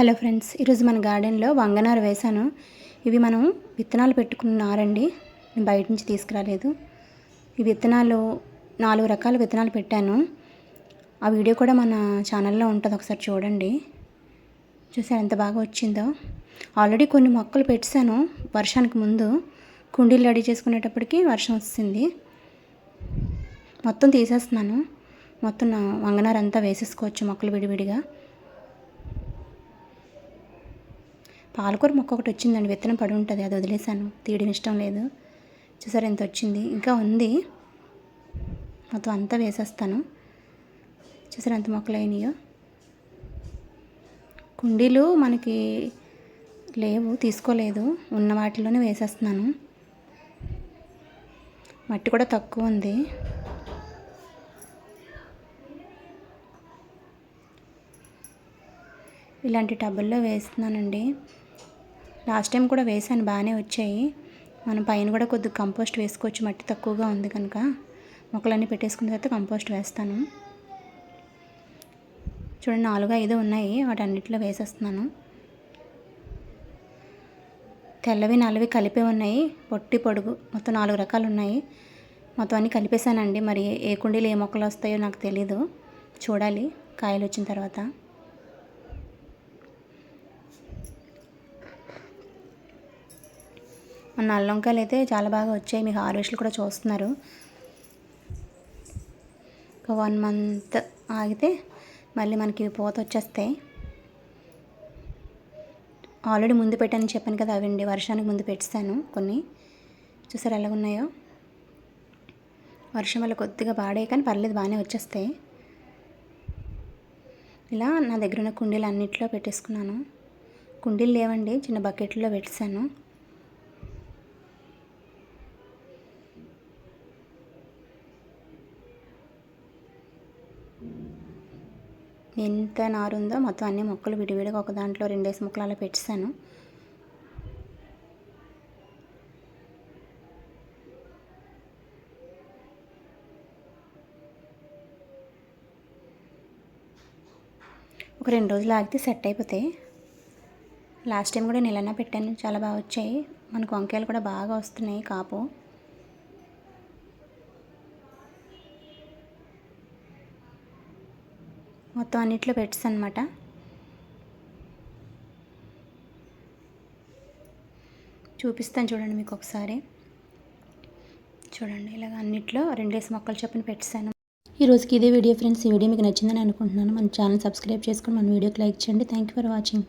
Hello friends ఈరోజు మన గార్డెన్లో వంగనారు వేశాను. ఇవి మనం విత్తనాలు పెట్టుకున్న నారండి నేను బయట నుంచి తీసుకురాలేదు. ఈ విత్తనాలు నాలుగు రకాల విత్తనాలు పెట్టాను. ఆ వీడియో కూడా మన ఛానల్లో ఉంటుంది ఒకసారి చూడండి. చూసారు ఎంత బాగా వచ్చిందో. ఆల్రెడీ కొన్ని మొక్కలు పెట్టాను వర్షానికి ముందు. కుండీలు రెడీ చేసుకునేటప్పటికి వర్షం వస్తుంది. మొత్తం తీసేస్తున్నాను. మొత్తం నా వంగనారు అంతా వేసేసుకోవచ్చు మొక్కలు విడివిడిగా. పాలకూర మొక్క ఒకటి వచ్చిందండి విత్తనం పడి ఉంటుంది అది వదిలేసాను తీయడం ఇష్టం లేదు. చూసారు ఎంత వచ్చింది? ఇంకా ఉంది. మొత్తం అంతా వేసేస్తాను. చూసారు ఎంత మొక్కలు అయినాయో? కుండీలు మనకి లేవు తీసుకోలేదు. ఉన్న వాటిలోనే వేసేస్తున్నాను. మట్టి కూడా తక్కువ ఉంది. ఇలాంటి టబ్బుల్లో వేస్తున్నానండి. లాస్ట్ టైం కూడా వేసాను బాగానే వచ్చాయి. మనం పైన కూడా కొద్దిగా కంపోస్ట్ వేసుకోవచ్చు మట్టి తక్కువగా ఉంది కనుక. మొక్కలన్నీ పెట్టేసుకున్న తర్వాత కంపోస్ట్ వేస్తాను. చూడండి నాలుగు ఐదు ఉన్నాయి. వాటి అన్నింటిలో వేసేస్తున్నాను. తెల్లవి నల్లవి కలిపే ఉన్నాయి. పొట్టి పొడుగు మొత్తం నాలుగు రకాలు ఉన్నాయి. మొత్తం అన్నీ కలిపేశానండి. మరి ఏ కుండీలు ఏ మొక్కలు వస్తాయో నాకు తెలీదు. చూడాలి కాయలు వచ్చిన తర్వాత. మన నల్లొంకాయలు అయితే చాలా బాగా వచ్చాయి. మీకు హార్వెస్ట్లు కూడా చూస్తున్నారు. ఒక వన్ మంత్ ఆగితే మళ్ళీ మనకి పూత వచ్చేస్తాయి ఆల్రెడీ ముందు పెట్టాను చెప్పాను కదా అవండి. వర్షానికి ముందు పెట్టాను కొన్ని. చూసారు ఎలా ఉన్నాయో? వర్షం వల్ల కొద్దిగా పాడే కానీ పర్లేదు బాగానే వచ్చేస్తాయి. ఇలా నా దగ్గర ఉన్న కుండీలు అన్నింటిలో పెట్టేసుకున్నాను. కుండీలు లేవండి చిన్న బకెట్లో పెట్టాను ఎంత నారు ఉందో మొత్తం అన్ని మొక్కలు విడివిడిగా ఒక దాంట్లో రెండేసి మొక్కలు అలా పెట్టాను ఒక రెండు రోజులు ఆగితే సెట్ అయిపోతాయి లాస్ట్ టైం కూడా నెలన్నా పెట్టాను చాలా బాగా వచ్చాయి. మనకు వంకాయలు కూడా బాగా వస్తున్నాయి కాపు. మొత్తం అన్నిట్లో పెట్టాను అనమాట చూపిస్తాను చూడండి మీకు ఒకసారి. చూడండి ఇలాగ అన్నిట్లో రెండేసి మొక్కలు చొప్పున పెట్టాను ఈ రోజుకి ఇదే వీడియో ఫ్రెండ్స్. ఈ వీడియో మీకు నచ్చిందని అనుకుంటున్నాను. మన ఛానల్ సబ్స్క్రైబ్ చేసుకొని మన వీడియోకి లైక్ చేయండి. Thank you for watching